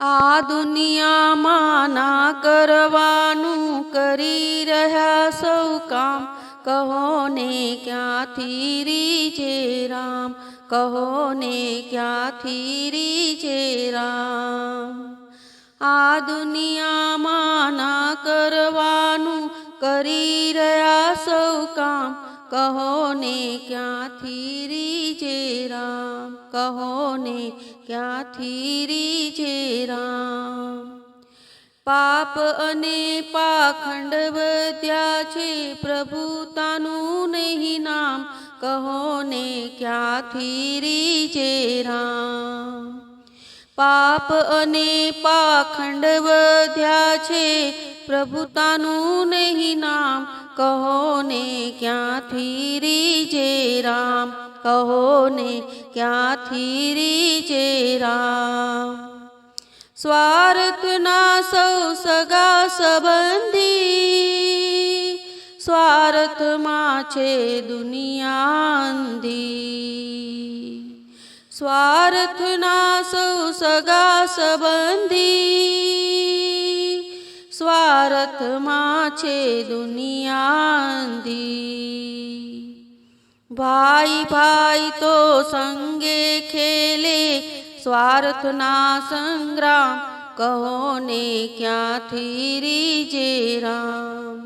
આ દુનિયામાં ના કરવાનું કરી રહ્યા સૌ કામ. કહો ને ક્યાંથી રીજે રામ? કહો ને ક્યાંથી રીજે રામ? આ દુનિયામાં ના કરવાનું કરી રહ્યા સૌ કામ. કહો ને ક્યાંથી રીજે રામ? કહો ને ક્યાંથી રીજે રામ? પાપ અને પાખંડ વધ્યા છે પ્રભુતાનું નહીં નામ. કહો ને ક્યાંથી રીજે રામ? પાપ અને પાખંડ વધ્યા છે પ્રભુતાનું નહીં નામ. કહો ને ક્યાંથી રીજે રામ? કહો ને क्या थीरी चेरा? स्वार्थ ना सौ सगा संबंधी। स्वार्थ माछे दुनिया स्वार्थ ना सौ सगा संबंधी। स्वार्थ माछे दुनिया भाई भाई तो संगे खेले, स्वार्थ ना संग्राम, कहो ने क्या थीरी जे राम?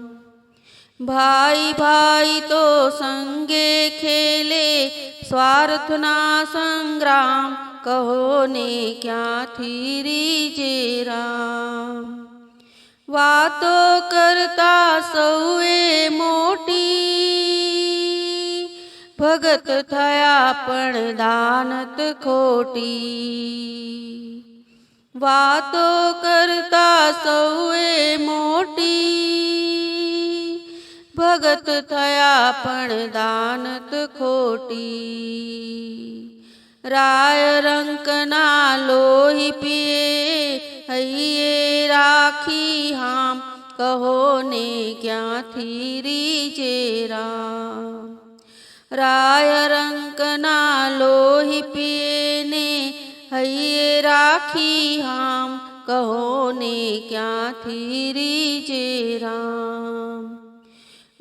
भाई भाई तो संगे खेले, स्वार्थ ना संग्राम, कहो ने क्या थीरी जे राम? वातो करता सौ ભગત થયા પણ દાનત ખોટી વાતો કરતા સૌએ મોટી ભગત થયા પણ દાનત ખોટી રાય રંકના લોહી પીએ હૈયે રાખી હામ કહો ને ક્યાંથી રીજે રામ राय रंक ना लोहि पिएने हइये राखी हम कहो ने क्या थी जे राम।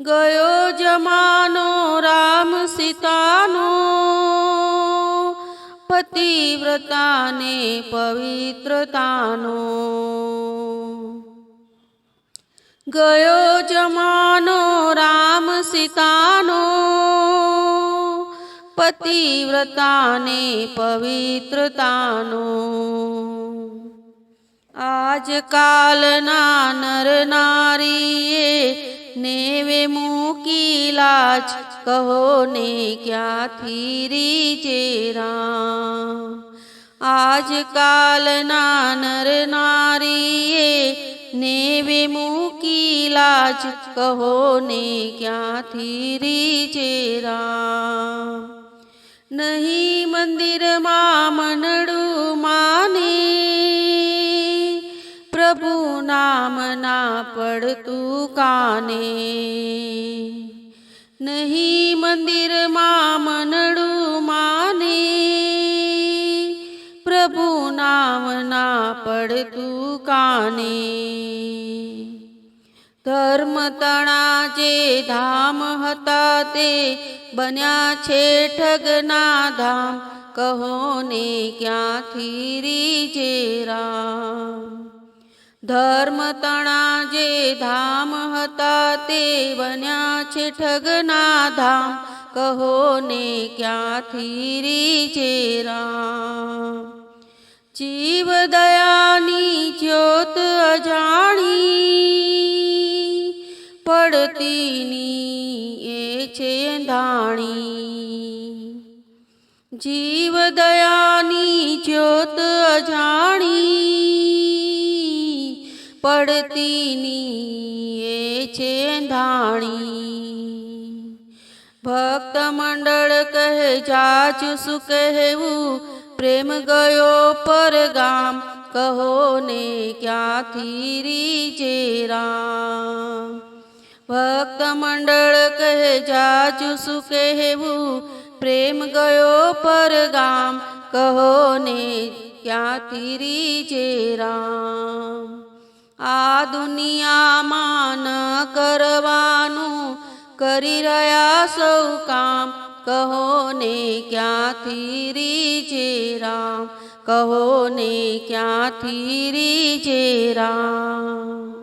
गयो जमानो राम सीतानो, पतिव्रता ने पवित्रतानो। गयो जमानो राम सीता પતિવ્રતાને પવિત્રતાનો આજકાલના નર નારીએ નેવે મૂકી લાજ કહો ને ક્યાંથી રીજે રામ આજકાલના નર નારીએ નેવે મૂકી લાજ કહો ને ક્યાંથી રીજે રામ નહીં મંદિરમાં મનડું માને પ્રભુ નામ ના પડતું કાને નહીં મંદિરમાં મનડું માને પ્રભુ નામ ના પડતું કાને ધર્મ તણા જે ધામ હતા તે બન્યા છે ઠગના ધામ. કહો ને ક્યાંથી રીજે રામ? ધર્મ તણા જે ધામ હતા તે બન્યા છે ઠગના ધામ. કહો ને ક્યાંથી રીજે રામ? જીવ દયાની જ્યોત અજાણી પડતીની એ છે ધાણી. જીવ દયાની જ્યોત અજાણી, પડતીની એ છે ધાણી. ભક્ત મંડળ કહે જાચું શું કહેવું? પ્રેમ ગયો પર ગામ, કહો ને ક્યાંથી રીજે રામ? ભક્ત મંડળ કહે જાચું શું કહેવું પ્રેમ ગયો પર ગામ કહો ને ક્યાંથી રીજે રામ આ દુનિયામાં ન કરવાનું કરી રહ્યા સૌ કામ કહો ને ક્યાંથી રીજે રામ કહો ને ક્યાંથી રીજે રામ